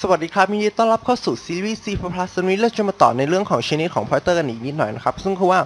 สวัสดีครับยินดีต้อนรับเข้าสู่ซีรีส์ C++ วันนี้เราจะมาต่อในเรื่องของชนิดของ pointer กันอีกนิดหน่อยนะครับ ซึ่งคือว่า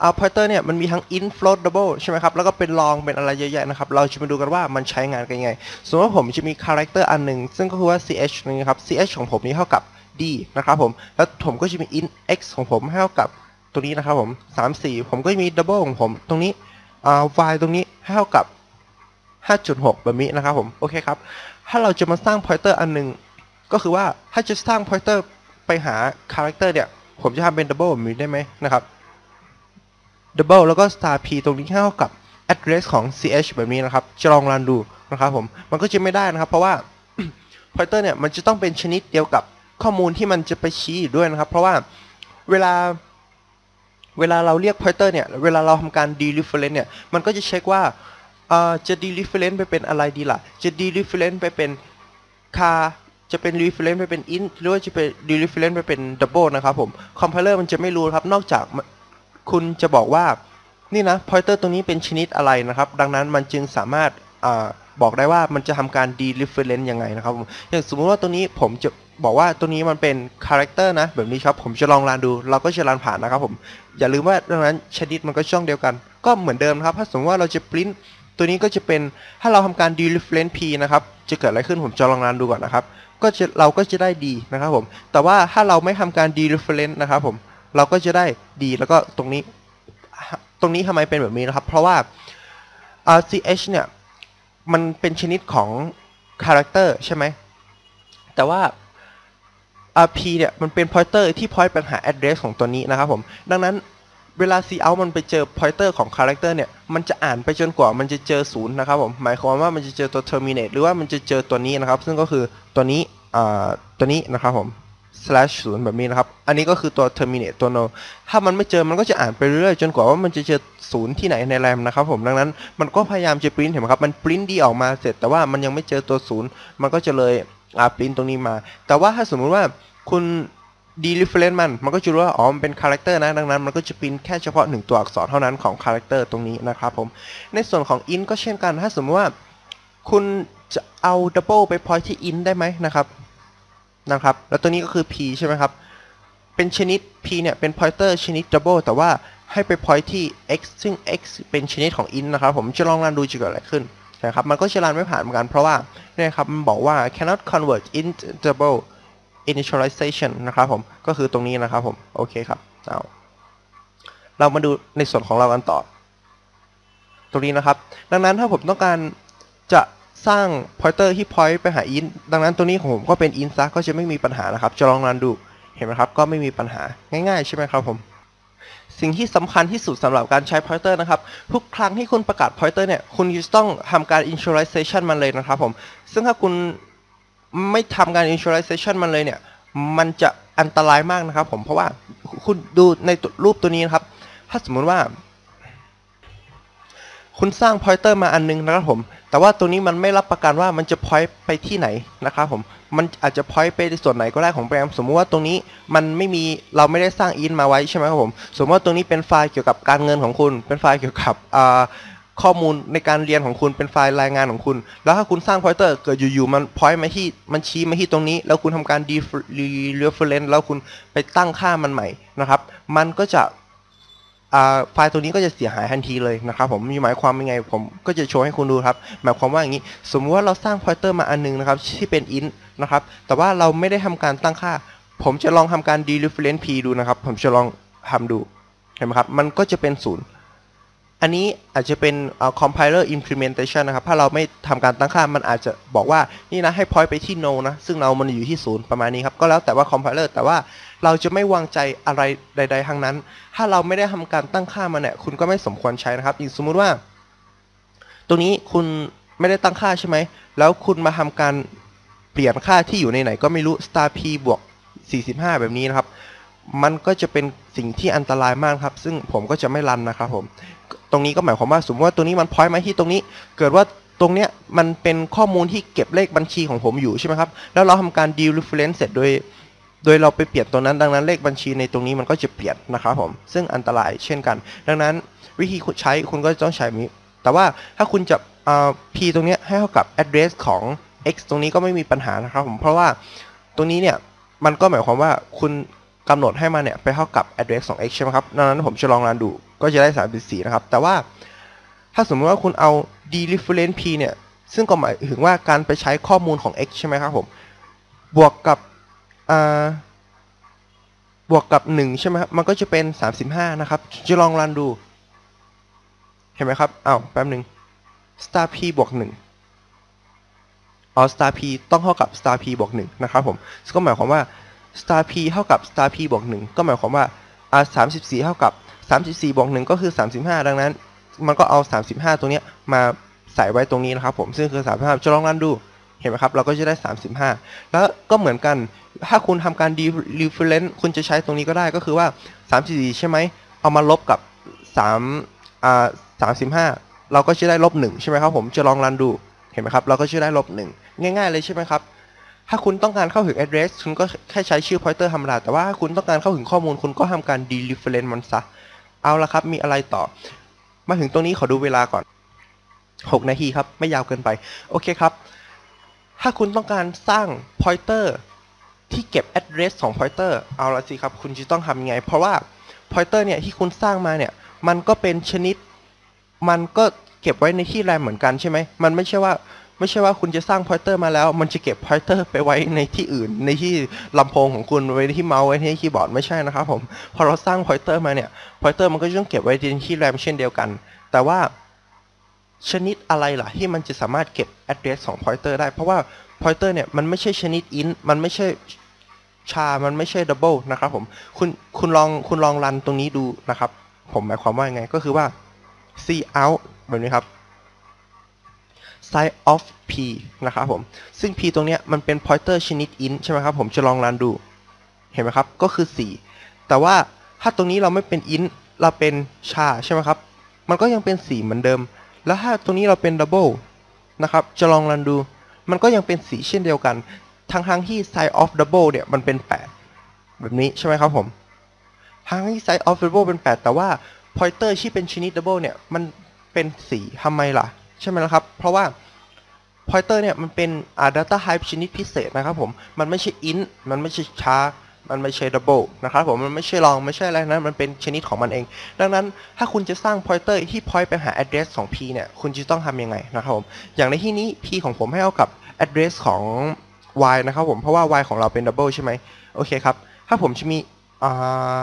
เอ่า pointer เนี่ยมันมีทั้ง int float double ใช่ไหมครับ แล้วก็เป็น long เป็นอะไรเยอะแยะนะครับ เราจะมาดูกันว่ามันใช้งานกันยังไง สมมติว่าผมจะมี character อันหนึ่ง ซึ่งก็คือว่า ch นี่ครับ ch ของผมนี่เท่ากับ d นะครับผม แล้วผมก็จะมี int x ของผมให้เท่ากับตัวนี้นะครับผม3 4 ผมก็จะมี double ของผมตรงนี้อ่า y ตรงนี้ให้เท่ากับ5.6แบบนี้นะครับผม โอเคครับ ถ้าเราจะมาสร้าง pointer อันหนึ่ง ก็คือว่าถ้าจะสร้าง pointer ไปหา character เนี่ย ผมจะทำเป็น double แบบนี้ได้ไหมนะครับ double แล้วก็ star p ตรงนี้เท่ากับ address ของ ch แบบนี้นะครับ จะลองรันดูนะครับผม มันก็จะไม่ได้นะครับ เพราะว่า pointer เนี่ย มันจะต้องเป็นชนิดเดียวกับข้อมูลที่มันจะไปชี้อยู่ด้วยนะครับ เพราะว่าเวลาเวลาเราเรียก pointer เนี่ย เวลาเราทำการ dereference เนี่ย มันก็จะเช็คว่าจะ dereference ไปเป็นอะไรดีล่ะ จะ dereference ไปเป็น car จะเป็น reference ไปเป็น int หรือว่าจะเป็น reference ไปเป็น double นะครับผม compiler มันจะไม่รู้ครับ นอกจากคุณจะบอกว่า นี่นะ pointer ตรงนี้เป็นชนิดอะไรนะครับ ดังนั้นมันจึงสามารถอบอกได้ว่ามันจะทำการ dereference ยังไงนะครับผมอย่างสมมุติว่าตัวนี้ผมจะบอกว่าตัวนี้มันเป็น character นะ แบบนี้ครับ ผมจะลองรันดู เราก็จะรันผ่านนะครับผม อย่าลืมว่าดังนั้นชนิดมันก็ช่องเดียวกัน ก็เหมือนเดิมครับ ถ้าสมมติว่าเราจะ print ตัวนี้ก็จะเป็น ถ้าเราทำการ dereference p นะครับ จะเกิดอะไรขึ้นผมจะลองรันดูก่อนนะครับ ก็จะเราก็จะได้ดีนะครับผม แต่ว่าถ้าเราไม่ทำการ dereference นะครับผม เราก็จะได้ดีแล้วก็ตรงนี้ ตรงนี้ทำไมเป็นแบบนี้นะครับ เพราะว่า RCH เนี่ย มันเป็นชนิดของ character ใช่ไหม แต่ว่า RP เนี่ย มันเป็น pointer ที่ point ไปหา address ของตัวนี้นะครับผม ดังนั้น เวลา cout มันไปเจอ pointer ของ character เนี่ย มันจะอ่านไปจนกว่ามันจะเจอศูนย์นะครับผม หมายความว่ามันจะเจอตัว terminate หรือว่ามันจะเจอตัวนี้นะครับ ซึ่งก็คือตัวนี้อ่าตัวนี้นะครับผม slash ศูนย์แบบนี้นะครับ อันนี้ก็คือตัว terminate ตัว no ถ้ามันไม่เจอมันก็จะอ่านไปเรื่อยๆจนกว่าว่ามันจะเจอศูนย์ที่ไหนในแรมนะครับผม ดังนั้นมันก็พยายามจะ print เห็นไหมครับ มัน print ดีออกมาเสร็จ แต่ว่ามันยังไม่เจอตัวศูนย์ มันก็จะเลยอ่า print ตรงนี้มา แต่ว่าถ้าสมมุติว่าคุณ dereference มัน มันก็จะรู้ว่าอ๋อมันเป็น character นะ ดังนั้นมันก็จะ print แค่เฉพาะหนึ่งตัวอักษรเท่านั้นของ character ตรงนี้นะครับผม ในส่วนของ int ก็เช่นกัน ถ้าสมมติว่าคุณจะเอา double ไป point ที่ int ได้ไหมนะครับ นะครับ แล้วตัวนี้ก็คือ p ใช่ไหมครับ เป็นชนิด p เนี่ย เป็น pointer ชนิด double แต่ว่าให้ไป point ที่ x ซึ่ง x เป็นชนิดของ int นะครับ ผมจะลองรันดูจะเกิดอะไรขึ้นนะครับ มันก็จะรันไม่ผ่านเหมือนกัน เพราะว่าเนี่ยครับ มันบอกว่า cannot convert int double initialization นะครับผม ก็คือตรงนี้นะครับผม โอเคครับ เอาเรามาดูในส่วนของเรากันต่อ ตรงนี้นะครับ ดังนั้นถ้าผมต้องการจะสร้าง pointer ที่ point ไปหา int ดังนั้นตัวนี้ของผมก็เป็น int ซะก็จะไม่มีปัญหานะครับ จะลองรันดู เห็นไหมครับ ก็ไม่มีปัญหา ง่ายๆ ใช่ไหมครับผม สิ่งที่สำคัญที่สุดสำหรับการใช้ pointer นะครับ ทุกครั้งที่คุณประกาศ pointer เนี่ย คุณจะต้องทำการ initialization มันเลยนะครับผม ซึ่งถ้าคุณ ไม่ทำการ initialization มันเลยเนี่ย มันจะอันตรายมากนะครับผม เพราะว่าคุณดูในรูปตัวนี้นะครับ ถ้าสมมุติว่า คุณสร้าง pointer มาอันนึงนะครับผม แต่ว่าตัวนี้มันไม่รับประกันว่ามันจะ point ไปที่ไหนนะครับผม มันอาจจะ point ไปในส่วนไหนก็ได้ของโปรแกรม สมมุติว่าตรงนี้มันไม่มี เราไม่ได้สร้าง int มาไว้ใช่ไหมครับผม สมมติว่าตรงนี้เป็นไฟล์เกี่ยวกับการเงินของคุณ เป็นไฟล์เกี่ยวกับอ่า ข้อมูลในการเรียนของคุณเป็นไฟล์รายงานของคุณ แล้วถ้าคุณสร้าง pointer เกิดอยู่ๆมัน point มาที่มันชี้มาที่ตรงนี้ แล้วคุณทำการ dereference แล้วคุณไปตั้งค่ามันใหม่นะครับ มันก็จะไฟล์ตัวนี้ก็จะเสียหายทันทีเลยนะครับผมมีหมายความยังไงผมก็จะโชว์ให้คุณดูครับ หมายความว่าอย่างนี้ สมมติว่าเราสร้าง pointer มาอันนึงนะครับที่เป็น int นะครับแต่ว่าเราไม่ได้ทำการตั้งค่า ผมจะลองทำการ dereference p ดูนะครับ ผมจะลองทำดูเห็นไหมครับมันก็จะเป็นศูนย์ อันนี้อาจจะเป็น compiler implementation นะครับ ถ้าเราไม่ทำการตั้งค่ามันอาจจะบอกว่านี่นะให้ point ไปที่ no นะ ซึ่ง no มันอยู่ที่ศูนย์ประมาณนี้ครับ ก็แล้วแต่ว่า compiler แต่ว่าเราจะไม่วางใจอะไรใด ๆ ทั้งนั้น ถ้าเราไม่ได้ทำการตั้งค่ามันเนี่ย คุณก็ไม่สมควรใช้นะครับอย่างสมมุติว่า ตรงนี้คุณไม่ได้ตั้งค่าใช่ไหม แล้วคุณมาทำการเปลี่ยนค่าที่อยู่ในไหน ก็ไม่รู้ star p บวก 45 แบบนี้นะครับ มันก็จะเป็นสิ่งที่อันตรายมากครับ ซึ่งผมก็จะไม่รันนะครับผม ตรงนี้ก็หมายความว่าสมมติว่าตัวนี้มันพอยต์มาที่ตรงนี้ เกิดว่าตรงเนี้ยมันเป็นข้อมูลที่เก็บเลขบัญชีของผมอยู่ใช่ไหมครับแล้วเราทำการ dereference เสร็จโดย โดยเราไปเปลี่ยนตัวนั้น ดังนั้นเลขบัญชีในตรงนี้มันก็จะเปลี่ยนนะครับผมซึ่งอันตรายเช่นกัน ดังนั้นวิธีใช้คุณก็ต้องใช้แบบนี้แต่ว่าถ้าคุณจะเอ่า p ตรงเนี้ยให้เท่ากับ address ของ x ตรงนี้ก็ไม่มีปัญหานะครับผมเพราะว่าตรงนี้เนี่ยมันก็หมายความว่าคุณกำหนดให้มันเนี่ยไปเท่ากับ address ของ x ใช่ไหมครับดังนั้นผมจะลองรันดู ก็จะได้ 34 นะครับ แต่ว่าถ้าสมมติว่าคุณเอา d reference p เนี่ย ซึ่งก็หมายถึงว่าการไปใช้ข้อมูลของ x ใช่ไหมครับผม บวกกับอ่าบวกกับ 1 ใช่ไหมครับ มันก็จะเป็น 35 นะครับ จะลองรันดู เห็นไหมครับอ้าวแป๊บหนึ่ง star p บวก 1 อ๋อ star p ต้องเท่ากับ star p บวก 1 นะครับผม ก็หมายความว่า star p เท่ากับ star p บวก 1 ก็หมายความว่าอ่า34 เท่ากับ 34บวก1ก็คือ 35 ดังนั้น มันก็เอา 35ตรงเนี้ยมาใส่ไว้ตรงนี้นะครับผมซึ่งคือ 35จะลองรันดูเห็นไหมครับ เราก็จะได้ 35 แล้วก็เหมือนกัน ถ้าคุณทำการ reference คุณจะใช้ตรงนี้ก็ได้ก็คือว่า 34 ใช่ไหม เอามาลบกับ3อ่า35 เราก็จะได้ลบ1ใช่ไหมครับผม จะลองรันดู เห็นไหมครับ เราก็จะได้ลบ1ง่าย ๆ เลยใช่ไหมครับ ถ้าคุณต้องการเข้าถึง address คุณก็แค่ใช้ชื่อ pointer ธรรมดา แต่ว่าถ้าคุณต้องการเข้าถึงข้อมูล คุณก็ทำการ dereference มันซะ เอาละครับ มีอะไรต่อ มาถึงตรงนี้ขอดูเวลาก่อน 6 นาทีครับ ไม่ยาวเกินไป โอเคครับ ถ้าคุณต้องการสร้าง pointer ที่เก็บ address ของ pointer เอาละสิครับ คุณจะต้องทำยังไง เพราะว่า pointer เนี่ยที่คุณสร้างมาเนี่ย มันก็เป็นชนิด มันก็เก็บไว้ในที่แรมเหมือนกันใช่ไหม มันไม่ใช่ว่า ไม่ใช่ว่าคุณจะสร้าง pointer มาแล้ว มันจะเก็บ pointer ไปไว้ในที่อื่น ในที่ลำโพงของคุณไว้ที่เมาส์ไว้ที่คีย์บอร์ดไม่ใช่นะครับผมพอเราสร้าง pointer มาเนี่ย pointer มันก็จะต้องเก็บไว้ในที่แรมเช่นเดียวกัน แต่ว่าชนิดอะไรล่ะที่มันจะสามารถเก็บ address ของ pointer ได้ เพราะว่า pointer เนี่ยมันไม่ใช่ชนิด int มันไม่ใช่ชา มันไม่ใช่ double นะครับผมคุณคุณลองคุณลองรันตรงนี้ดูนะครับ ผมหมายความว่ายังไงก็คือว่า c out แบบนี้ครับ size of p นะครับผม ซึ่ง p ตรงนี้มันเป็น pointer ชนิด int ใช่ไหมครับ ผมจะลองรันดู เห็นไหมครับ ก็คือ 4 แต่ว่าถ้าตรงนี้เราไม่เป็น int เราเป็นชาใช่ไหมครับ มันก็ยังเป็น 4 เหมือนเดิม แล้วถ้าตรงนี้เราเป็น double นะครับ จะลองรันดู มันก็ยังเป็น 4 เช่นเดียวกัน ทั้งทางที่ size of double เนี่ยมันเป็น 8 แบบนี้ใช่ไหมครับผมทางที่ size of double เป็น 8 แต่ว่า pointer ที่เป็นชนิด double เนี่ย มันเป็น 4ทำไมล่ะ ใช่ไหมล่ะครับ เพราะว่า pointer เนี่ยมันเป็นอ่า data type ชนิดพิเศษนะครับผม มันไม่ใช่ int มันไม่ใช่ char มันไม่ใช่ double นะครับผม มันไม่ใช่ long ไม่ใช่อะไรนะ มันเป็นชนิดของมันเอง ดังนั้นถ้าคุณจะสร้าง pointer ที่ point ไปหา address ของ p เนี่ย คุณจะต้องทำยังไงนะครับผม อย่างในที่นี้ p ของผมให้เอากับ address ของ y นะครับผม เพราะว่า y ของเราเป็น double ใช่ไหมโอเคครับ ถ้าผมจะมีอ่า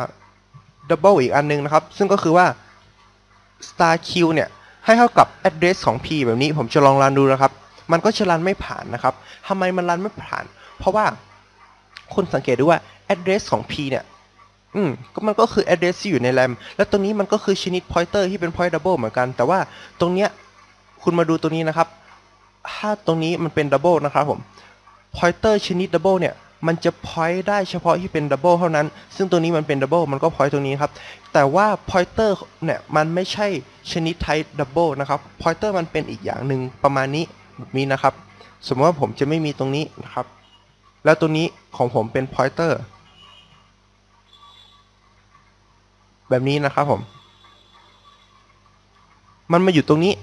double อีกอันนึงนะครับ ซึ่งก็คือว่า star q เนี่ย ให้เท่ากับ address ของ p แบบนี้ผมจะลองรันดูนะครับ มันก็จะรันไม่ผ่านนะครับทำไมมันรันไม่ผ่าน เพราะว่าคุณสังเกตดูว่า address ของ p เนี่ยอืมก็มันก็คือ address ที่อยู่ใน RAM แล้วตรงนี้มันก็คือชนิด pointer ที่เป็น point double เหมือนกัน แต่ว่าตรงเนี้ยคุณมาดูตรงนี้นะครับ ถ้าตรงนี้มันเป็น double นะครับผม pointer ชนิด double เนี่ย มันจะ point ได้เฉพาะที่เป็น double เท่านั้น ซึ่งตัวนี้มันเป็น double มันก็ point ตรงนี้ครับ แต่ว่า pointer เนี่ยมันไม่ใช่ชนิด type double นะครับ pointer มันเป็นอีกอย่างหนึ่งประมาณนี้แบบนี้นะครับ สมมติว่าผมจะไม่มีตรงนี้นะครับ แล้วตัวนี้ของผมเป็น pointer แบบนี้นะครับผม มันมาอยู่ตรงนี้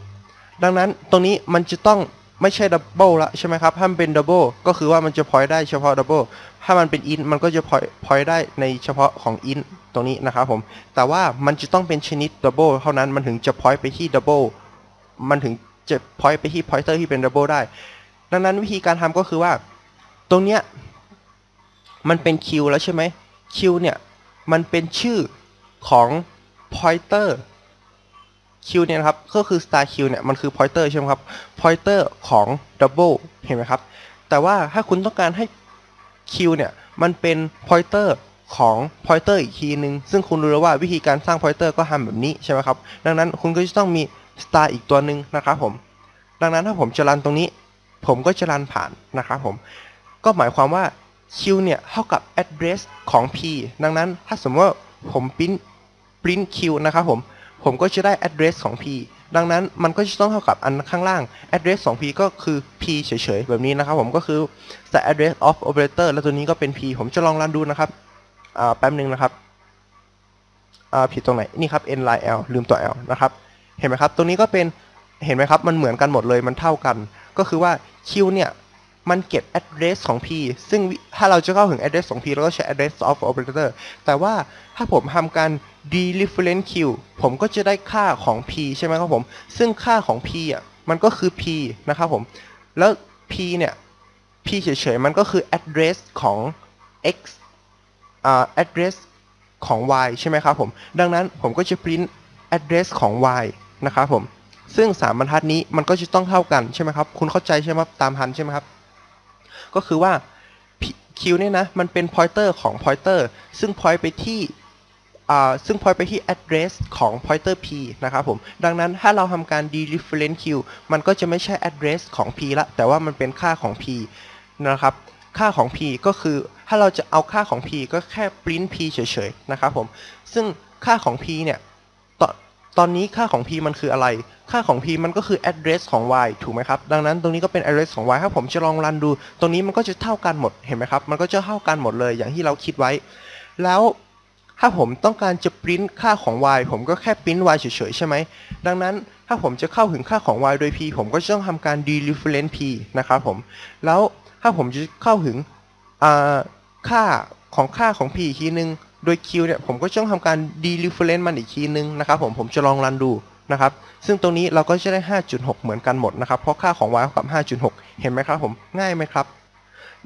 ดังนั้นตรงนี้มันจะต้อง ไม่ใช่ดับเบิลละใช่ไหมครับถ้ามันเป็นดับเบิลก็คือว่ามันจะพอยได้เฉพาะดับเบิลถ้ามันเป็นอินมันก็จะพอยพอยได้ในเฉพาะของอินตรงนี้นะครับผม แต่ว่ามันจะต้องเป็นชนิดดับเบิลเท่านั้นมันถึงจะพอยไปที่ดับเบิลมันถึงจะพอยไปที่พอยเตอร์ที่เป็นดับเบิลได้ ดังนั้นวิธีการทำก็คือว่า ตรงเนี้ยมันเป็นคิวแล้วใช่ไหมคิวเนี่ยมันเป็นชื่อของ pointer q เนี่ยนะครับก็คือ star q เนี่ยมันคือ pointer ใช่ไหมครับ pointer ของ double เห็นไหมครับ แต่ว่าถ้าคุณต้องการให้ q เนี่ยมันเป็น pointer ของ pointer อีกทีนึง ซึ่งคุณรู้แล้วว่าวิธีการสร้าง pointer ก็ทำแบบนี้ใช่ไหมครับ ดังนั้นคุณก็จะต้องมี star อีกตัวหนึ่งนะครับผม ดังนั้นถ้าผมจะรันตรงนี้ ผมก็จะรันผ่านนะครับผม ก็หมายความว่า q เนี่ยเท่ากับ address ของ p ดังนั้นถ้าสมมติว่าผมปริ้น print q นะครับผม ผมก็จะได้ address ของ p ดังนั้นมันก็จะต้องเท่ากับอันข้างล่าง address ของ p ก็คือ p เฉยๆ แบบนี้นะครับผมก็คือ set address of operator แล้วตัวนี้ก็เป็น p ผมจะลองรันดูนะครับอ่าแป๊บหนึ่งนะครับอ่าผิดตรงไหนนี่ครับ n line l ลืมตัว l นะครับ เห็นไหมครับ ตรงนี้ก็เป็นเห็นไหมครับ มันเหมือนกันหมดเลยมันเท่ากัน ก็คือว่า q เนี่ย มันเก็บ address ของ p ซึ่งถ้าเราจะเข้าถึง address ของ p เราก็ใช้ address of operator แต่ว่าถ้าผมทำการ dereference q ผมก็จะได้ค่าของ p ใช่ไหมครับผม ซึ่งค่าของ p อะมันก็คือ p นะครับผม แล้ว p เนี่ย p เฉยๆ มันก็คือ address ของ x อ่า address ของ y ใช่ไหมครับผม ดังนั้นผมก็จะ print address ของ y นะครับผม ซึ่ง 3 บรรทัดนี้มันก็จะต้องเท่ากันใช่ไหมครับ คุณเข้าใจใช่ไหมครับ ตามทันใช่ไหมครับ ก็คือว่า q เนี่ยนะมันเป็น pointer ของ pointer ซึ่ง point ไปที่อ่าซึ่ง point ไปที่ address ของ pointer p นะครับผม ดังนั้นถ้าเราทำการ dereference q มันก็จะไม่ใช่ address ของ p ละ แต่ว่ามันเป็นค่าของ p นะครับ ค่าของ p ก็คือถ้าเราจะเอาค่าของ p ก็แค่ print p เฉยๆ นะครับผม ซึ่งค่าของ p เนี่ย ตอนนี้ค่าของ p มันคืออะไร ค่าของ p มันก็คือ address ของ y ถูกไหมครับ ดังนั้นตรงนี้ก็เป็น address ของ y ถ้าผมจะลองรันดู ตรงนี้มันก็จะเท่ากันหมด เห็นไหมครับ มันก็จะเท่ากันหมดเลยอย่างที่เราคิดไว้ แล้วถ้าผมต้องการจะ print ค่าของ y ผมก็แค่ print y เฉยๆใช่ไหม ดังนั้นถ้าผมจะเข้าถึงค่าของ y โดย p ผมก็จะต้องทำการ dereference p นะครับผม แล้วถ้าผมจะเข้าถึงค่าของค่าของ p อีกทีนึง โดย q เนี่ยผมก็จะต้องทำการ dereference มันอีกทีนึงนะครับผมผมจะลองรันดูนะครับซึ่งตรงนี้เราก็จะได้ 5.6 เหมือนกันหมดนะครับเพราะค่าของ y เท่ากับ 5.6 เห็นไหมครับผมง่ายไหมครับ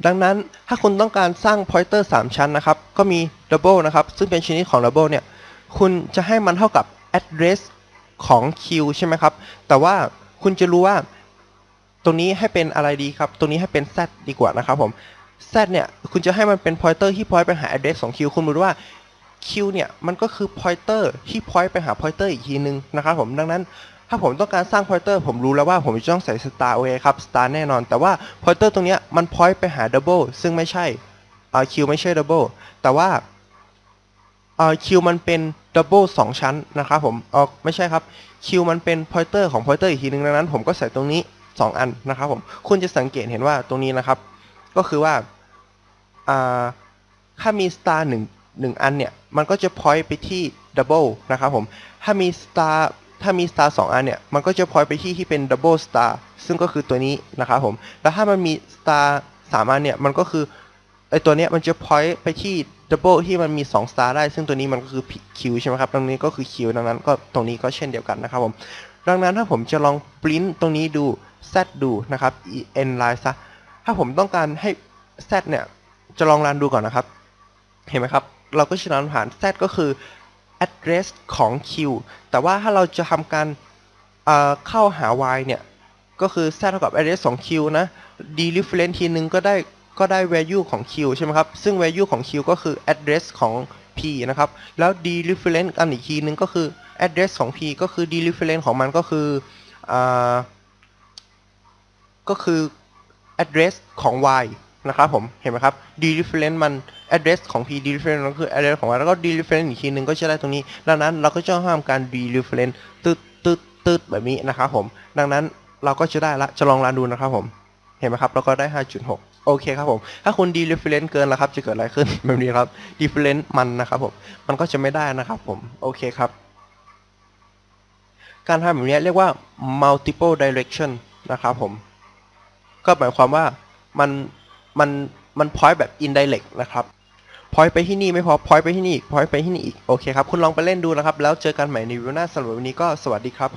ดังนั้นถ้าคุณต้องการสร้าง pointer 3 ชั้นนะครับก็มี double นะครับซึ่งเป็นชนิดของ double เนี่ยคุณจะให้มันเท่ากับ address ของ q ใช่ไหมครับ แต่ว่าคุณจะรู้ว่า ตรงนี้ให้เป็นอะไรดีครับ ตรงนี้ให้เป็น z ดีกว่านะครับผม z เนี่ยคุณจะให้มันเป็น pointer ที่ point ไปหา address ของ q คุณรู้ว่า q เนี่ยมันก็คือ pointer ที่ point ไปหา pointer อีกทีนึงนะครับผมดังนั้นถ้าผมต้องการสร้าง pointer ผมรู้แล้วว่าผมจะต้องใส่ star โอเคครับ star แน่นอน แต่ว่า pointer ตรงเนี้ยมัน point ไปหา double ซึ่งไม่ใช่อ่า q ไม่ใช่ double แต่ว่าอ่า q มันเป็น double 2ชั้นนะครับผมอ๋อไม่ใช่ครับ q มันเป็น pointer ของ pointer อีกทีนึงดังนั้น ผมก็ใส่ตรงนี้ 2 อันนะครับผมคุณจะสังเกตเห็นว่าตรงนี้นะครับ ก็คือว่าอ่าถ้ามี star 1 1อันเนี่ย มันก็จะ point ไปที่ double นะครับผม ถ้ามี star ถ้ามี star 2อันเนี่ย มันก็จะ point ไปที่ที่เป็น double star ซึ่งก็คือตัวนี้นะครับผม แล้วถ้ามันมี star 3อันเนี่ย มันก็คือไอตัวเนี้ยมันจะ point ไปที่ double ที่มันมี2 star ได้ ซึ่งตัวนี้มันก็คือ q ใช่ไหมครับ ตรงนี้ก็คือ q ดังนั้นก็ตรงนี้ก็เช่นเดียวกันนะครับผม ดังนั้นถ้าผมจะลอง print ตรงนี้ดู z ดูนะครับ en line ซะ ถ้าผมต้องการให้ z เนี่ย จะลองรันดูก่อนนะครับ เห็นไหมครับ เราก็จะรันผ่าน z ก็คือ address ของ q แต่ว่าถ้าเราจะทำการเเข้าหา y เนี่ย ก็คือ z เท่ากับ address ของ q นะ dereference ทีนึงก็ได้ก็ได้ value ของ q ใช่ไหมครับ ซึ่ง value ของ q ก็คือ address ของ p นะครับ แล้ว dereference อันอีกทีนึงก็คือ address ของ p ก็คือ dereference ของมันก็คืออก็คือ address ของ y นะครับผม เห็นไหมครับ dereference มัน address ของ p dereference ก็คือ address ของ y แล้วก็ dereference อีกทีนึงก็จะได้ตรงนี้ ดังนั้นเราก็จะต้องทำการ dereference ตึ๊ดตึ๊ดตึ๊ดแบบนี้นะครับผม ดังนั้นเราก็จะได้ละ จะลองรันดูนะครับผม เห็นไหมครับ เราก็ได้ 5.6 โอเคครับผม ถ้าคุณ dereference เกินแล้วครับ จะเกิดอะไรขึ้น แบบนี้ครับ dereference มันนะครับผม มันก็จะไม่ได้นะครับผม โอเคครับ การทำแบบนี้เรียกว่า multiple direction นะครับผม ก็หมายความว่ามันมันมันพอยต์แบบอินไดเรกนะครับพอยต์ไปที่นี่ไม่พอพอยต์ไปที่นี่อีกพอยต์ไปที่นี่อีกโอเคครับคุณลองไปเล่นดูนะครับ แล้วเจอกันใหม่ในวิดีโอหน้าสำหรับวันนี้ก็สวัสดีครับผม